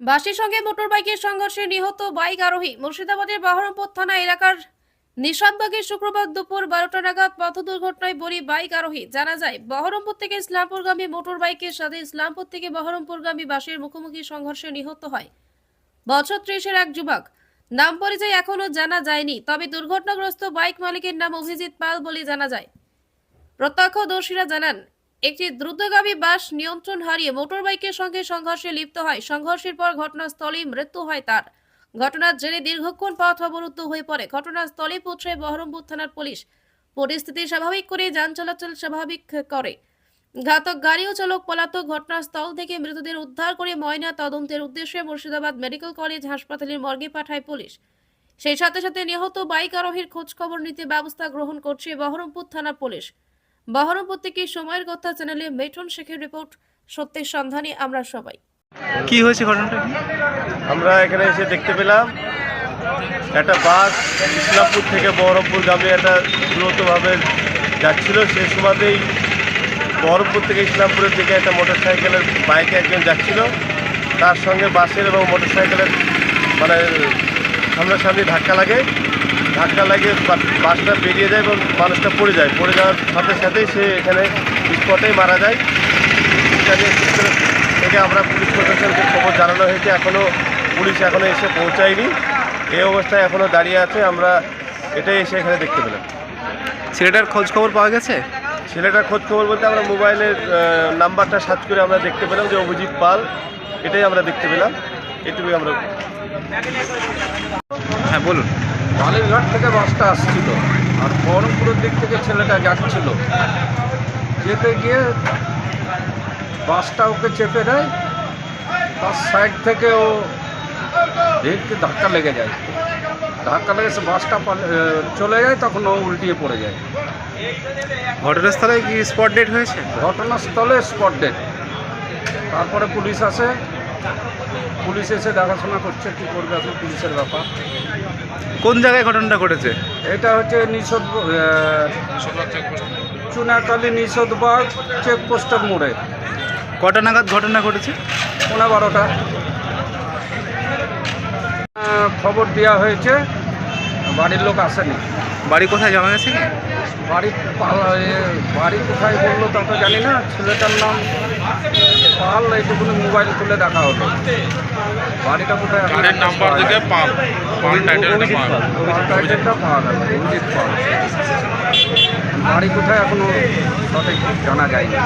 বাসের সঙ্গে মোটরবাইকের সংঘর্ষে নিহত বাইক আরোহী মুর্শিদাবাদের বহরমপুর থানা এলাকার নিশাদবাগে শুক্রবার দুপুর বারোটা নাগাদ পথ দুর্ঘটনায় বড়ি বাইক আরোহী। জানা যায়, বহরমপুর থেকে ইসলামপুরগামী মোটর বাইকের সাথে ইসলামপুর থেকে বহরমপুরগামী বাসের মুখোমুখি সংঘর্ষে নিহত হয়। বছর ত্রিশের এক যুবক। নাম পরিচয় এখনও জানা যায়নি, তবে দুর্ঘটনাগ্রস্ত বাইক মালিকের নাম অভিজিৎ পাল বলে জানা যায়। প্রত্যক্ষদর্শীরা জানান একটি দ্রুতগামী বাস নিয়ন্ত্রণ হারিয়ে মোটরবাইকের সঙ্গে সংঘর্ষে লিপ্ত হয়। সংঘর্ষের পর ঘটনাস্থলেই মৃত্যু হয় তার। ঘটনার জেরে দীর্ঘক্ষণ পথ অবরুদ্ধ হয়ে পড়ে ঘটনাস্থলে পৌঁছায় বহরমপুর থানার পুলিশ। পরিস্থিতি স্বাভাবিক করে যান চলাচল স্বাভাবিক করে। ঘাতক গাড়ি ও চালক পলাতক ঘটনাস্থল থেকে মৃতদের উদ্ধার করে ময়না তদন্তের উদ্দেশ্যে মুর্শিদাবাদ মেডিকেল কলেজ হাসপাতালের মর্গে পাঠায় পুলিশ। সেই সাথে সাথে নিহত বাইক আরোহীর খোঁজ খবর নিতে ব্যবস্থা গ্রহণ করছে বহরমপুর থানার পুলিশ। বহরমপুর থেকে সময়ের কথা চ্যানেলে মেটন শেখের রিপোর্ট সত্যের সন্ধানে আমরা সবাই। কি হয়েছে ঘটনাটা আমরা এখানে এসে দেখতে পেলাম একটা বাস ইসলামপুর থেকে বহরমপুর গ্রামে একটা দ্রুতভাবে যাচ্ছিল। সেই সময়তেই বহরমপুর থেকে ইসলামপুরের দিকে একটা মোটর সাইকেলের বাইকে একজন যাচ্ছিল। তার সঙ্গে বাসের এবং মোটর সাইকেলের মানে সামনাসামনি ধাক্কা লাগে। ধাক্কা লাগে বাসটা বেরিয়ে যায় এবং মানুষটা পড়ে যায়। পড়ে যাওয়ার সাথে সাথেই সে এখানে স্পটেই মারা যায়। থেকে আমরা পুলিশ প্রশাসনকে খবর জানানো হয়েছে। এখনও পুলিশ এখনও এসে পৌঁছায়নি। এই অবস্থায় এখনও দাঁড়িয়ে আছে। আমরা এটাই এসে এখানে দেখতে পেলাম। ছেলেটার খোঁজ খবর পাওয়া গেছে? ছেলেটার খোঁজ খবর বলতে আমরা মোবাইলের নাম্বারটা সার্চ করে আমরা দেখতে পেলাম যে অভিজিৎ পাল। এটাই আমরা দেখতে পেলাম। এটুকুই আমরা হ্যাঁ বলুন। বালিঘাট থেকে বাসটা আসছিল আর বহরমপুরের দিক থেকে ছেলেটা যাচ্ছিল। যেতে গিয়ে বাসটা ওকে চেপে দেয় তার সাইড থেকে ও ভেটকে ধাক্কা লেগে যায়। ধাক্কা লেগে সে বাসটা চলে যায় তখন ও উল্টিয়ে পড়ে যায়। ঘটনাস্থলে কি স্পট ডেট হয়েছে? ঘটনাস্থলে স্পট ডেট তারপরে পুলিশ আসে। পুলিশ এসে দেখাশোনা করছে কী করবে এখন পুলিশের ব্যাপার। কোন জায়গায় ঘটনাটা ঘটেছে? এটা হচ্ছে নিষদ চুনাকালী নিষদবাগ চেকপোস্টের মোড়ে। কটা নাগাদ ঘটনা ঘটেছে? পোনা বারোটা। খবর দেওয়া হয়েছে বাড়ির লোক আসেনি। বাড়ি কোথায়? জানা গেছে কি? বাড়ি বাড়ি কোথায় বলল তা তো জানি না। ছেলেটার নাম পাল এইটুকুনি মোবাইল খুলে দেখা হলো। বাড়িটা কোথায়? নাম্বার থেকে পাল। পাল টাইটেলটা অভিজিৎ পাল। বাড়ি কোথায় এখনও? সঠিক জানা যায়নি।